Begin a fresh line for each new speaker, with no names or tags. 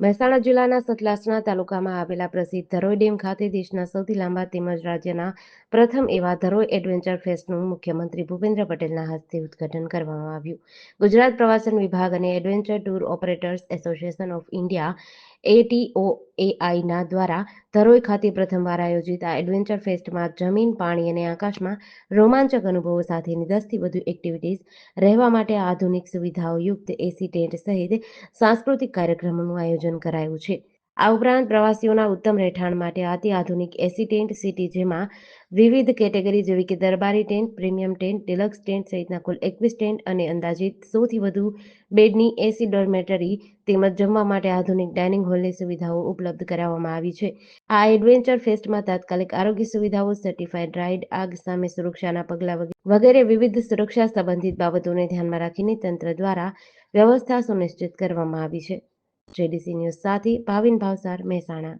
મહેસાણા જિલ્લાના સતલાસણા તાલુકામાં આવેલા પ્રસિદ્ધ ધરોઈ ડેમ ખાતે દેશના સૌથી લાંબા તેમજ રાજ્યના પ્રથમ એવા ધરોઈ એડવેન્ચર ફેસ્ટનું મુખ્યમંત્રી ભૂપેન્દ્ર પટેલના હસ્તે ઉદઘાટન કરવામાં આવ્યું. ગુજરાત પ્રવાસન વિભાગ અને adventure tour operators association of India એટીઓએઆઈના દ્વારા ધરોઈ ખાતે પ્રથમવાર આયોજિત આ એડવેન્ચર ફેસ્ટમાં જમીન, પાણી અને આકાશમાં રોમાંચક અનુભવો સાથેની દસથી વધુ એક્ટિવિટીઝ રહેવા માટે આધુનિક સુવિધાઓ યુક્ત એસી ટેન્ટ સહિત સાંસ્કૃતિક કાર્યક્રમોનું આયોજન કરાયું છે. આ ઉપરાંત પ્રવાસીઓના ઉત્તમ રહેઠાણ માટે અતિ આધુનિક એસી ટેન્ટ સિટી જેમાં વિવિધ કેટેગરી જેવી કે દરબારી tent, premium tent, deluxe tent સહિતના કુલ એકવીસ ટેન્ટ અને અંદાજિત સૌથી વધુ બેડની એસી ડોર્મેટરી તેમજ જમવા માટે આધુનિક ડાઇનિંગ હોલની સુવિધાઓ ઉપલબ્ધ કરાવવામાં આવી છે. આ એડવેન્ચર ફેસ્ટમાં તાત્કાલિક આરોગ્ય સુવિધાઓ સર્ટિફાઈડ રાઇડ આગ સામે સુરક્ષાના પગલાં વગેરે વિવિધ સુરક્ષા સંબંધિત બાબતોને ધ્યાનમાં રાખીને તંત્ર દ્વારા વ્યવસ્થા સુનિશ્ચિત કરવામાં આવી છે. જેડીસી ન્યૂઝ સાથે ભાવિન ભાવસાર મહેસાણા.